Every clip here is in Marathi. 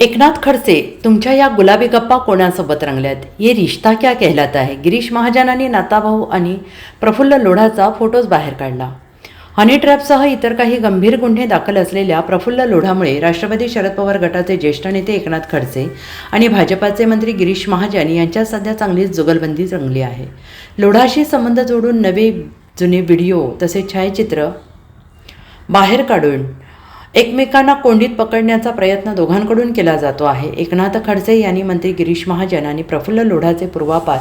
एकनाथ खडसे तुमच्या या गुलाबी गप्पा कोणासोबत रंगल्यात? ये रिश्ता क्या कहलाता है? गिरीश महाजनांनी नाताभाऊ आणि प्रफुल्ल लोढाचा फोटोज बाहेर काढला. हनी ट्रॅपसह इतर काही गंभीर गुन्हे दाखल असलेल्या प्रफुल्ल लोढामुळे राष्ट्रवादी शरद पवार गटाचे ज्येष्ठ नेते एकनाथ खडसे आणि भाजपाचे मंत्री गिरीश महाजन यांच्यात सध्या चांगलीच जुगलबंदी रंगली आहे. लोढाशी संबंध जोडून नवे जुने व्हिडिओ तसेच छायाचित्र बाहेर काढून एकमेकांना कोंडीत पकडण्याचा प्रयत्न दोघांकडून केला जातो आहे. एकनाथ खडसे यांनी मंत्री गिरीश महाजन आणि प्रफुल्ल लोढाचे पूर्वापार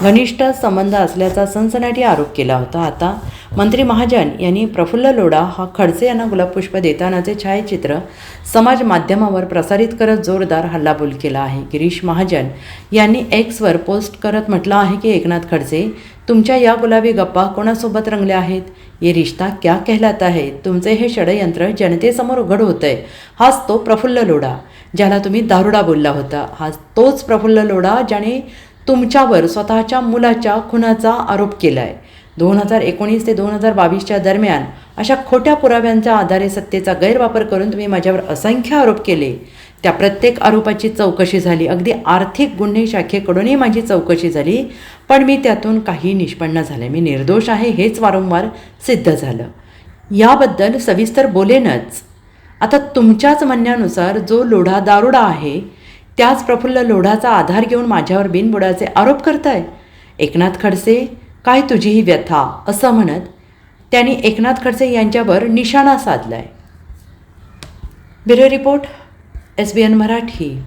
घनिष्ठ संबंध असल्याचा सनसनाटी आरोप केला होता. आता मंत्री महाजन यांनी प्रफुल्ल लोढा हा खडसे यांना गुलाबपुष्प देतानाचे छायाचित्र समाज माध्यमावर प्रसारित करत जोरदार हल्लाबोल केला आहे. गिरीश महाजन यांनी एक्सवर पोस्ट करत म्हटलं आहे की एकनाथ खडसे तुमच्या या गुलाबी गप्पा कोणासोबत रंगल्या आहेत? ये रिश्ता क्या कहलाता है? तुमचे हे षडयंत्र जनतेसमोर उघड होतंय. हाच तो प्रफुल्ल लोढा ज्याला तुम्ही दारुडा बोलला होता. हा तोच प्रफुल्ल लोढा ज्याने तुमच्यावर स्वतःच्या मुलाच्या खुनाचा आरोप केला आहे दोन हजार एकोणीस ते दोन हजार बावीसच्या दरम्यान अशा खोट्या पुराव्यांच्या आधारे सत्तेचा गैरवापर करून तुम्ही माझ्यावर असंख्य आरोप केले. त्या प्रत्येक आरोपाची चौकशी झाली. अगदी आर्थिक गुन्हे शाखेकडूनही माझी चौकशी झाली. पण मी त्यातून काही निष्पन्न झाले. मी निर्दोष आहे हेच वारंवार सिद्ध झालं. याबद्दल सविस्तर बोलेनच. आता तुमच्याच म्हणण्यानुसार जो लोढा दारुडा आहे त्याच प्रफुल्ल लोढाचा आधार घेऊन माझ्यावर बिनबुडाचे आरोप करताय? एकनाथ खडसे काय तुझी ही व्यथा असं म्हणत त्यांनी एकनाथ खडसे यांच्यावर निशाणा साधलाय. Bureau report S B N Marathi.